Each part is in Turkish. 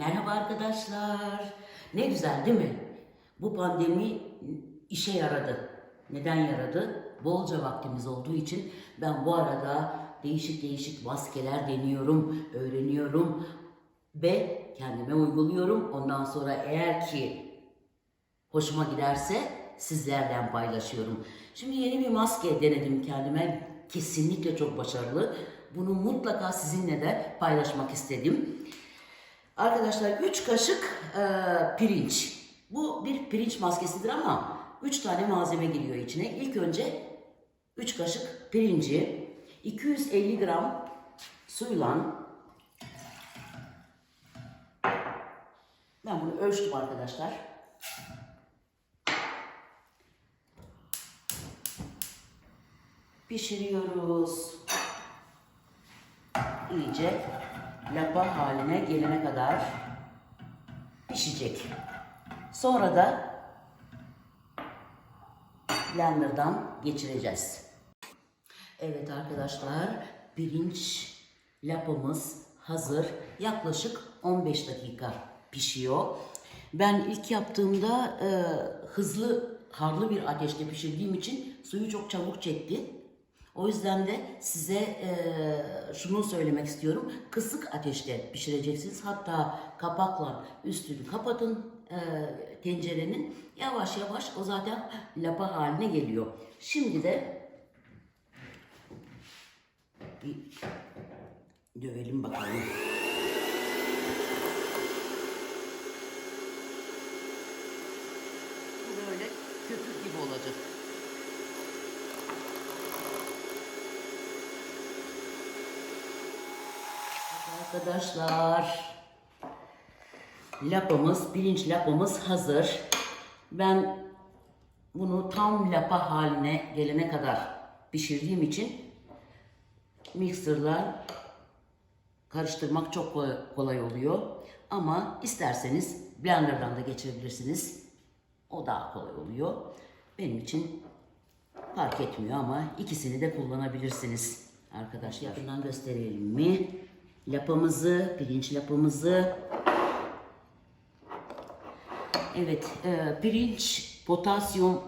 Merhaba arkadaşlar. Ne güzel değil mi? Bu pandemi işe yaradı. Neden yaradı? Bolca vaktimiz olduğu için ben bu arada değişik değişik maskeler deniyorum, öğreniyorum ve kendime uyguluyorum. Ondan sonra eğer ki hoşuma giderse sizlerden paylaşıyorum. Şimdi yeni bir maske denedim kendime. Kesinlikle çok başarılı. Bunu mutlaka sizinle de paylaşmak istedim. Arkadaşlar 3 kaşık e, pirinç. Bu bir pirinç maskesidir ama 3 tane malzeme giriyor içine. İlk önce 3 kaşık pirinci 250 gram suyla ben bunu ölçtüm arkadaşlar. Pişiriyoruz. İyice lapa haline gelene kadar pişecek. Sonra da blenderdan geçireceğiz. Evet arkadaşlar pirinç lapamız hazır. Yaklaşık 15 dakika pişiyor. Ben ilk yaptığımda e, hızlı harlı bir ateşte pişirdiğim için suyu çok çabuk çekti. O yüzden de size e, şunu söylemek istiyorum. Kısık ateşte pişireceksiniz. Hatta kapakla üstünü kapatın e, tencerenin. Yavaş yavaş o zaten lapa haline geliyor. Şimdi de bir dövelim bakalım. Bu böyle köpük gibi olacak. Arkadaşlar lapamız, pirinç lapamız hazır. Ben bunu tam lapa haline gelene kadar pişirdiğim için mikserla karıştırmak çok kolay, oluyor. Ama isterseniz blenderdan da geçirebilirsiniz. O daha kolay oluyor. Benim için fark etmiyor ama ikisini de kullanabilirsiniz. Arkadaşlar şundan gösterelim mi? Lapamızı, pirinç lapamızı. Evet, e, pirinç potasyum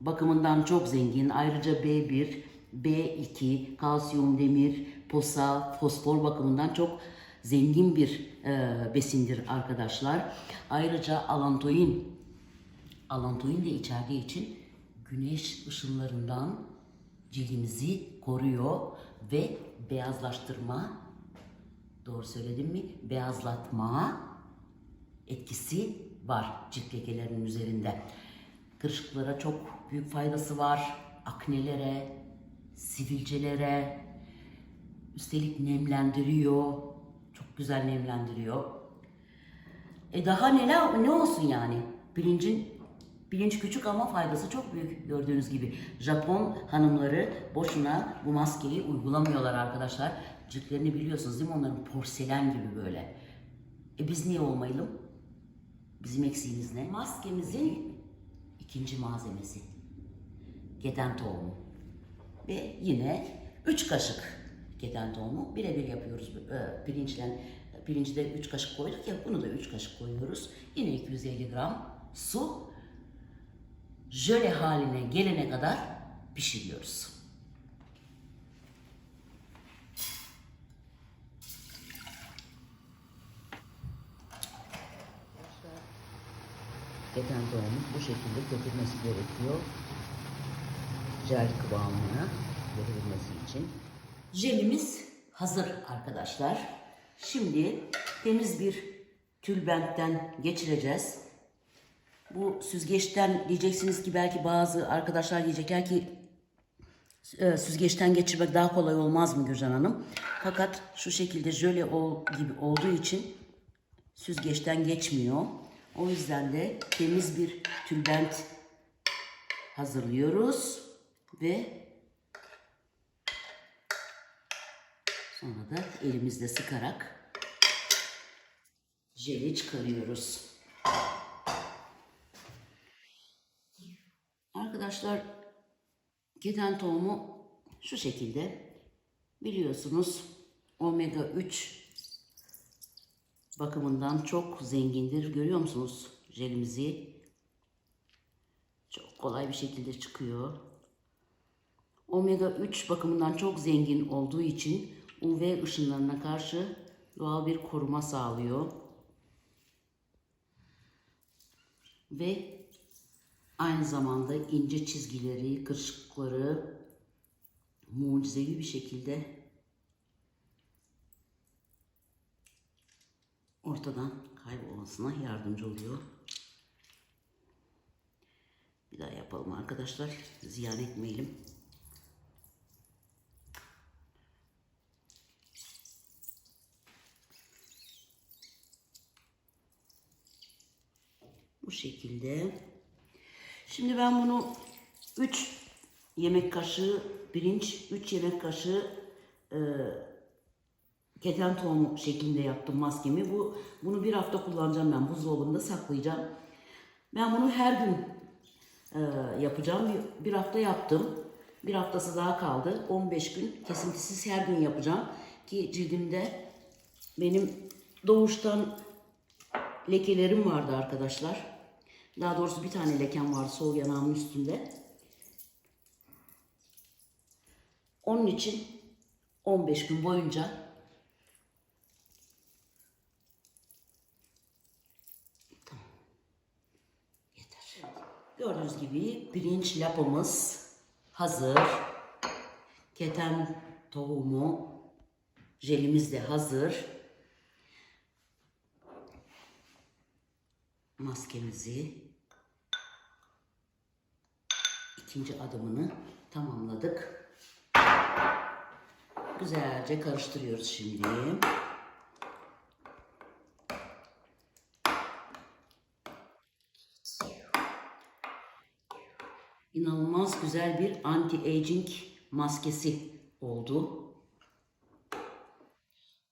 bakımından çok zengin. Ayrıca B1, B2, kalsiyum, demir, posa, fosfor bakımından çok zengin bir e, besindir arkadaşlar. Ayrıca alantoin, alantoin de içerdiği için güneş ışınlarından cildimizi koruyor ve beyazlaştırma, doğru söyledim mi? Beyazlatma etkisi var cilt lekelerinin üzerinde. Kırışıklara çok büyük faydası var. Aknelere, sivilcelere, üstelik nemlendiriyor. Çok güzel nemlendiriyor. E daha neler ne olsun yani? Pirincin Pirinç küçük ama faydası çok büyük gördüğünüz gibi. Japon hanımları boşuna bu maskeyi uygulamıyorlar arkadaşlar. Ciltlerini biliyorsunuz değil mi onların porselen gibi böyle. E biz niye olmayalım? Bizim eksiğimiz ne? Maskemizin ikinci malzemesi. Keten tohumu. Ve yine 3 kaşık keten tohumu. Birebir yapıyoruz pirinçle. Pirinci de 3 kaşık koyduk ya bunu da 3 kaşık koyuyoruz. Yine 250 gram su. Jöle haline gelene kadar pişiriyoruz. Keten tohumu bu şekilde köpürmesi gerekiyor. Jel kıvamına gelebilmesi için. Jelimiz hazır arkadaşlar. Şimdi temiz bir tülbentten geçireceğiz. Bu süzgeçten diyeceksiniz ki belki bazı arkadaşlar diyecekler ki e, süzgeçten geçirmek daha kolay olmaz mı Gürcan Hanım? Fakat şu şekilde jöle ol, gibi olduğu için süzgeçten geçmiyor. O yüzden de temiz bir tülbent hazırlıyoruz ve sonra da elimizle sıkarak jeli çıkarıyoruz. Arkadaşlar keten tohumu şu şekilde biliyorsunuz omega 3 bakımından çok zengindir. Görüyor musunuz jelimizi? Çok kolay bir şekilde çıkıyor. Omega 3 bakımından çok zengin olduğu için UV ışınlarına karşı doğal bir koruma sağlıyor. Ve aynı zamanda ince çizgileri, kırışıklıkları mucizevi bir şekilde ortadan kaybolmasına yardımcı oluyor. Bir daha yapalım arkadaşlar. Ziyan etmeyelim. Bu şekilde. Şimdi ben bunu 3 yemek kaşığı pirinç, 3 yemek kaşığı e, keten tohumu şeklinde yaptım maskemi. Bu bunu bir hafta kullanacağım ben buzdolabında saklayacağım. Ben bunu her gün e, yapacağım. Bir, hafta yaptım. Bir haftası daha kaldı. 15 gün kesintisiz her gün yapacağım ki cildimde benim doğuştan lekelerim vardı arkadaşlar. Daha doğrusu bir tane lekem vardı sol yanağımın üstünde. Onun için 15 gün boyunca Tamam. Yeter. Gördüğünüz gibi pirinç lapamız hazır. Keten tohumu jelimiz de hazır. maskemizi ikinci adımını tamamladık. Güzelce karıştırıyoruz şimdi. İnanılmaz güzel bir anti-aging maskesi oldu.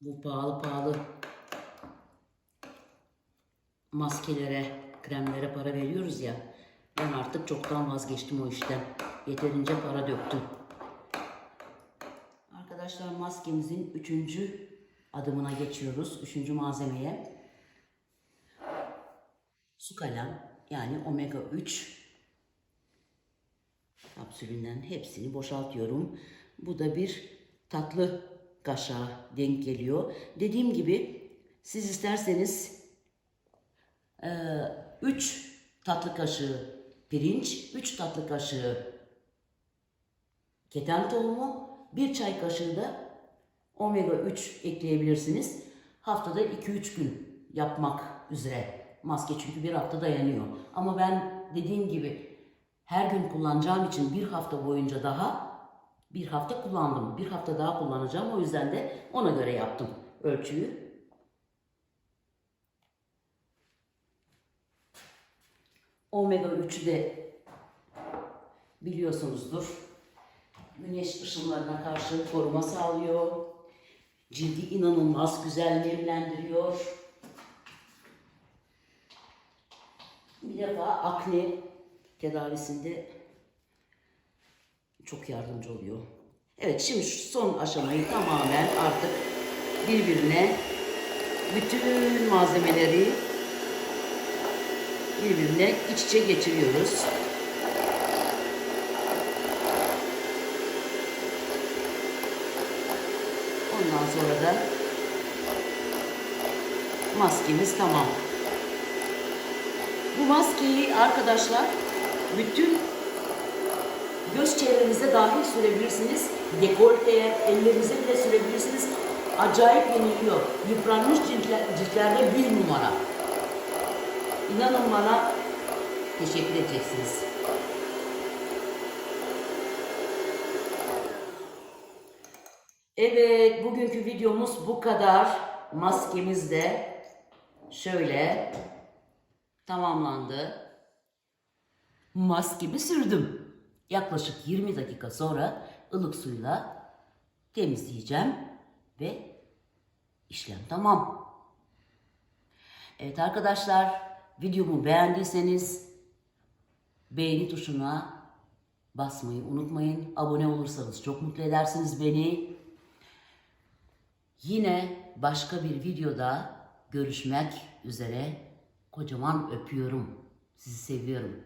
Bu pahalı pahalı maskelere, kremlere para veriyoruz ya. Ben artık çoktan vazgeçtim o işten. Yeterince para döktüm. Arkadaşlar maskemizin üçüncü adımına geçiyoruz. Üçüncü malzemeye. Su kalem yani omega 3 kapsülünden hepsini boşaltıyorum. Bu da bir tatlı kaşığa denk geliyor. Dediğim gibi siz isterseniz 3 tatlı kaşığı pirinç, 3 tatlı kaşığı keten tohumu, 1 çay kaşığı da omega 3 ekleyebilirsiniz. Haftada 2-3 gün yapmak üzere. Maske çünkü bir hafta dayanıyor. Ama ben dediğim gibi her gün kullanacağım için bir hafta boyunca daha bir hafta kullandım. Bir hafta daha kullanacağım. O yüzden de ona göre yaptım ölçüyü. Omega 3'ü de biliyorsunuzdur. Güneş ışınlarına karşı koruma sağlıyor. Cildi inanılmaz güzel nemlendiriyor. Bir defa akne tedavisinde çok yardımcı oluyor. Evet şimdi şu son aşamayı tamamen artık birbirine bütün malzemeleri birbirine iç içe geçiriyoruz. Ondan sonra da maskemiz tamam. Bu maskeyi arkadaşlar bütün göz çevrenize dahil sürebilirsiniz. Dekolteye, ellerinize bile sürebilirsiniz. Acayip yeniliyor. Yıpranmış ciltler, ciltlerde bir numara. İnanın bana teşekkür edeceksiniz. Evet, bugünkü videomuz bu kadar. Maskemiz de şöyle tamamlandı. Maskemi sürdüm. Yaklaşık 20 dakika sonra ılık suyla temizleyeceğim ve işlem tamam. Evet arkadaşlar, videomu beğendiyseniz beğeni tuşuna basmayı unutmayın. Abone olursanız çok mutlu edersiniz beni. Yine başka bir videoda görüşmek üzere. Kocaman öpüyorum. Sizi seviyorum.